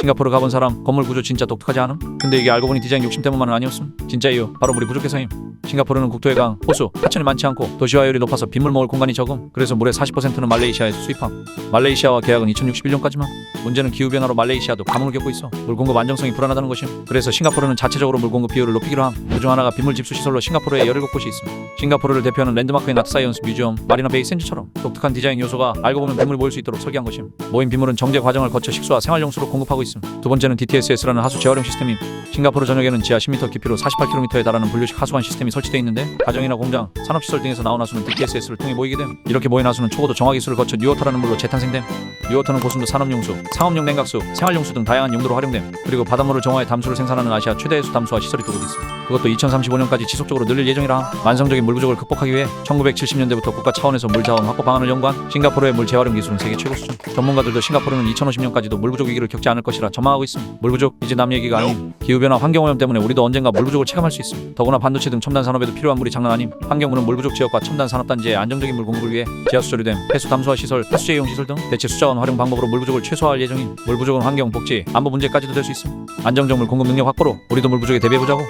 싱가포르 가본 사람 건물 구조 진짜 독특하지 않음? 근데 이게 알고 보니 디자인 욕심 때문만은 아니었음. 진짜 이유. 바로 물이 부족해서임 싱가포르는 국토의 강, 호수, 하천이 많지 않고 도시화율이 높아서 빗물 먹을 공간이 적음. 그래서 물의 40%는 말레이시아에서 수입함. 말레이시아와 계약은 2061년까지만 문제는 기후변화로 말레이시아도 가뭄을 겪고 있어 물 공급 안정성이 불안하다는 것임 그래서 싱가포르는 자체적으로 물 공급 비율을 높이기로 함. 그중 하나가 빗물 집수 시설로 싱가포르에 17곳이 있음 싱가포르를 대표하는 랜드마크인 아트사이언스 뮤지엄, 마리나 베이 샌즈처럼 독특한 디자인 요소가 알고 보면 빗물 모일 수 있도록 설계한 것임. 모인 빗물은 정제 과정을 거쳐 식수와 생활용수로 공급하고 있음. 두 번째는 DTSS라는 하수 재활용 시스템임. 싱가포르 전역에는 지하 10m 깊이로 48km에 달하는 분류식 하수관 시스템이 설치되어 있는데 가정이나 공장, 산업시설 등에서 나온 하수는 DTSS를 통해 모이게 됨. 이렇게 모인 하수는 초고도 정화 기술을 거쳐 뉴워터라는 물로 재탄생됨. 뉴워터는 고순도 산업용수, 상업용 냉각수, 생활용수 등 다양한 용도로 활용됨. 그리고 바닷물을 정화해 담수를 생산하는 아시아 최대 해수 담수화 시설이 두곳 있음. 그것도 2035년까지 지속적으로 늘릴 예정이라 함. 만성적인 물 부족을 극복하기 위해 1970년대부터 국가 차원에서 물 자원 확보 방안을 연구한 싱가포르의 물 재활용 기술은 세계 최고 수준. 전문가들도 싱가포르는 2050년까지도 물 부족 위기를 겪지 않을 것이라 전망하고 있음. 물 부족 이제 남 얘기가 아님 기후 변화 환경 오염 때문에 우리도 언젠가 물 부족을 체감할 수 있음 더구나 반도체 등 첨단 산업에도 필요한 물이 장난 아님. 환경부는 물 부족 지역과 첨단 산업 단지의 안정적인 물 공급을 위해 지하수 조류댐, 해수 담수화 시설, 해수제 이용 시설 등 대체 수자원 활용 방법으로 물 부족을 최소화할 예정인 물 부족은 환경, 복지, 안보 문제까지도 될 수 있음 안정적 물 공급 능력 확보로 우리도 물 부족에 대비해 보자고